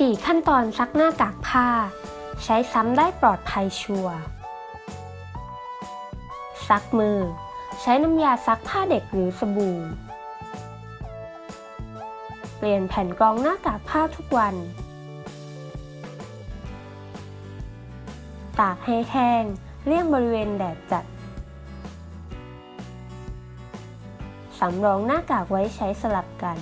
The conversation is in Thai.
4 ขั้นตอนซักหน้ากากผ้า ใช้ซ้ำได้ปลอดภัยชัวร์ซักมือ ใช้น้ำยาซักผ้าเด็กหรือสบู่ เปลี่ยนแผ่นกรองหน้ากากผ้าทุกวัน ตากให้แห้งเลี่ยงบริเวณแดดจัด สำรองหน้ากากไว้ใช้สลับกัน